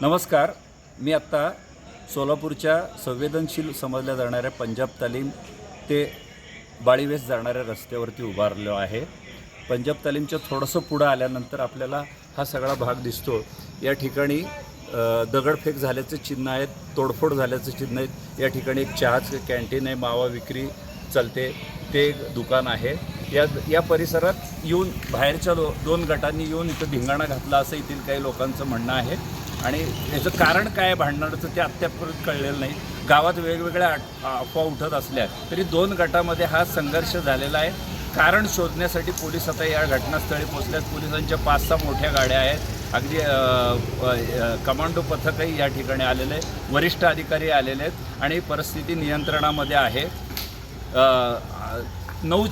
नमस्कार. मी आत्ता सोलापूरच्या संवेदनशील समजल्या जाणाऱ्या पंजाब तालीम ते बाळीवेस जाणाऱ्या रस्त्यावरती उभारलो आहे. पंजाब तालीमच्या थोडंसं पुढं आल्यानंतर आपल्याला हा सगळा भाग दिसतो. या ठिकाणी दगडफेक झाल्याचं चिन्ह आहेत तोडफोड झाल्याचं चिन्ह आहेत. या ठिकाणी एक चहाचं कॅन्टीन आहे मावा विक्री चालते ते एक दुकान आहे. या या परिसरात येऊन बाहेरच्या लो दोन गटांनी येऊन इथं धिंगाणा घातला असं येथील काही लोकांचं म्हणणं आहे. आणि याचं कारण काय आहे भांडणाचं ते अद्यापर्यंत कळलेलं नाही. गावात वेगवेगळ्या अफवा उठत असल्या तरी दोन गटामध्ये हा संघर्ष झालेला आहे. कारण शोधण्यासाठी पोलीस आता या घटनास्थळी पोचल्यात पोलिसांच्या पाच सहा मोठ्या गाड्या आहेत. अगदी कमांडो पथकही या ठिकाणी आलेलं आहे वरिष्ठ अधिकारी आलेले आहेत. आणि परिस्थिती नियंत्रणामध्ये आहे. नऊ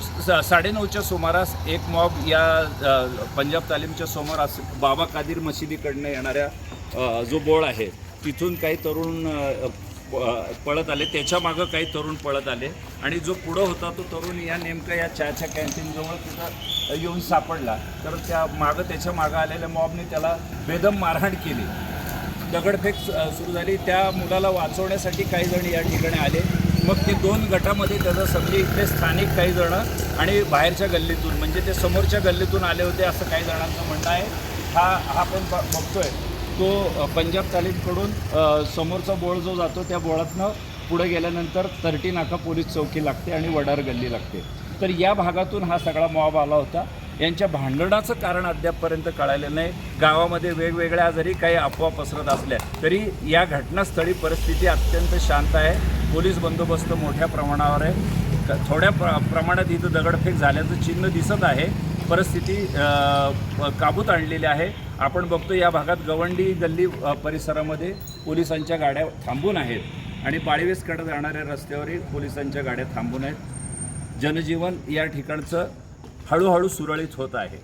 साडेनऊच्या सुमारास एक मॉब या पंजाब तालीमच्या समोर अस बाबा कादीर मशिदीकडनं येणाऱ्या जो बोळ आहे तिथून काही तरुण प- पळत आले. त्याच्या मागं काही तरुण पळत आले. आणि जो पुढं होता तो तरुण या नेमकं या चहाच्या कॅन्टीनजवळ तिथं येऊन सापडला. तर त्या मागं त्याच्या मागं आलेल्या मॉबने त्याला बेदम मारहाण केली. दगडफेक सुरू झाली. त्या मुलाला वाचवण्यासाठी काही जण या ठिकाणी आले. मग ते दोन गटामध्ये त्याचं समजे इथले स्थानिक काही जणं आणि बाहेरच्या गल्लीतून म्हणजे ते समोरच्या गल्लीतून आले होते असं काही जणांचं म्हणणं आहे. हा हा आपण ब- बघतोय. तो पंजाब तालीमकडून समोरचा बोळ जो जातो त्या बोळातनं पुढे गेल्यानंतर तरटी नाका पोलीस चौकी लागते आणि वडार गल्ली लागते. तर या भागातून हा सगळा मॉब आला होता. यांच्या भांडणाचं कारण अद्यापपर्यंत कळालेलं नाही. गावामध्ये वेगवेगळ्या जरी काही अफवा पसरत असल्या तरी या घटनास्थळी परिस्थिती अत्यंत शांत आहे. पोलीस बंदोबस्त मोठ्या प्रमाणावर आहे. थोड्या प्र प्रमाणात इथं दगडफेक झाल्याचं चिन्ह दिसत आहे. परिस्थिती काबूत आणलेली आहे. आपण बघतो या भागात गवंडी गल्ली परिसरामध्ये पोलिसांच्या गाड्या थांबून आहेत आणि पाळीवेसकडे जाणाऱ्या रस्त्यावरही पोलिसांच्या गाड्या थांबून आहेत. जनजीवन या ठिकाणचं हळूहळू सुरळीत होत आहे.